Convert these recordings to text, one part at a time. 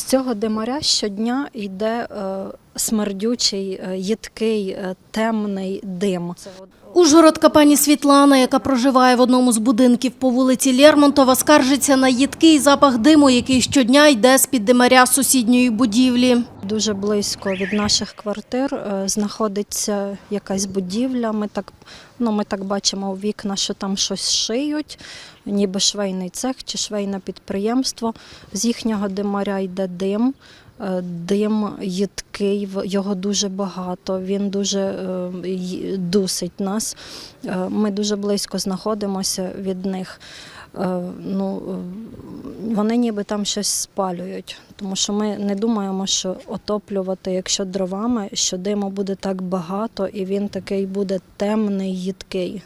З цього димаря щодня йде е, смердючий, е, їдкий, е, темний дим. Ужгородка пані Світлана, яка проживає в одному з будинків по вулиці Лермонтова, скаржиться на їдкий запах диму, який щодня йде з-під димаря сусідньої будівлі. Дуже близько від наших квартир е, знаходиться якась будівля. Ми так, ну, ми так бачимо у вікна, що там щось шиють, ніби швейний цех чи швейне підприємство. З їхнього димаря йде дим. Е, Дим їдкий, його дуже багато, він дуже е, дусить нас. Е, Ми дуже близько знаходимося від них. Ну, вони ніби там щось спалюють, тому що ми не думаємо, що отоплювати, якщо дровами, що диму буде так багато, і він такий буде темний, їдкий.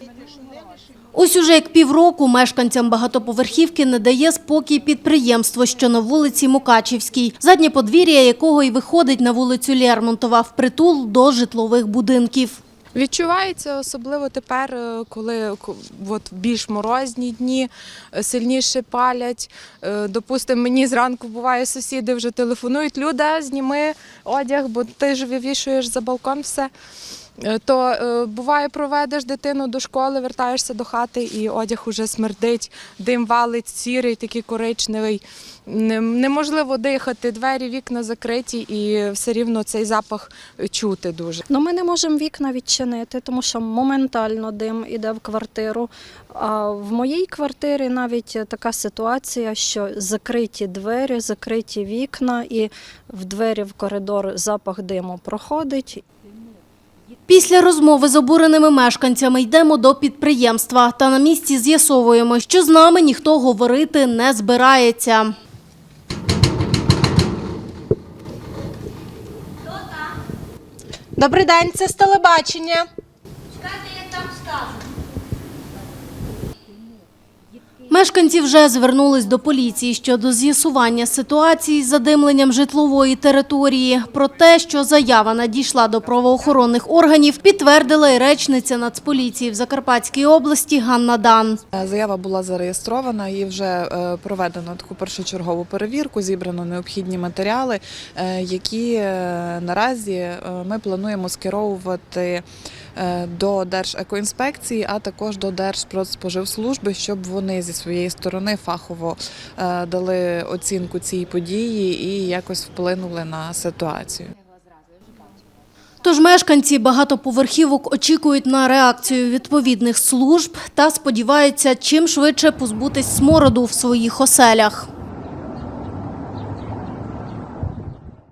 Ось уже як півроку мешканцям багатоповерхівки не дає спокій підприємство, що на вулиці Мукачівській, заднє подвір'я якого і виходить на вулицю Лермонтова впритул до житлових будинків. Відчувається особливо тепер, е, коли от більш морозні дні е, сильніше палять. Е, Допустимо, мені зранку буває сусіди вже телефонують. Люда, зніми одяг, бо ти ж вивішуєш за балкон все. Е, То е, буває, проведеш дитину до школи, вертаєшся до хати, і одяг уже смердить, дим валить сірий, такий коричневий. Неможливо дихати, двері, вікна закриті, і все рівно цей запах чути дуже. Ну, ми не можемо вікна відчинити, тому що моментально дим іде в квартиру. А в моїй квартирі навіть така ситуація, що закриті двері, закриті вікна, і в двері в коридор запах диму проходить. Після розмови з обуреними мешканцями йдемо до підприємства та на місці з'ясовуємо, що з нами ніхто говорити не збирається. Добрий день, це з телебачення. Мешканці вже звернулись до поліції щодо з'ясування ситуації з задимленням житлової території. Про те, що заява надійшла до правоохоронних органів, підтвердила і речниця Нацполіції в Закарпатській області Ганна Дан. Е, Заява була зареєстрована і вже е, проведено таку першочергову перевірку. Зібрано необхідні матеріали, е, які наразі ми плануємо скеровувати до Держекоінспекції, а також до Держпродспоживслужби, щоб вони зі своєї сторони фахово е, дали оцінку цій події і якось вплинули на ситуацію. Тож мешканці багатоповерхівок очікують на реакцію відповідних служб та сподіваються чим швидше позбутись смороду в своїх оселях.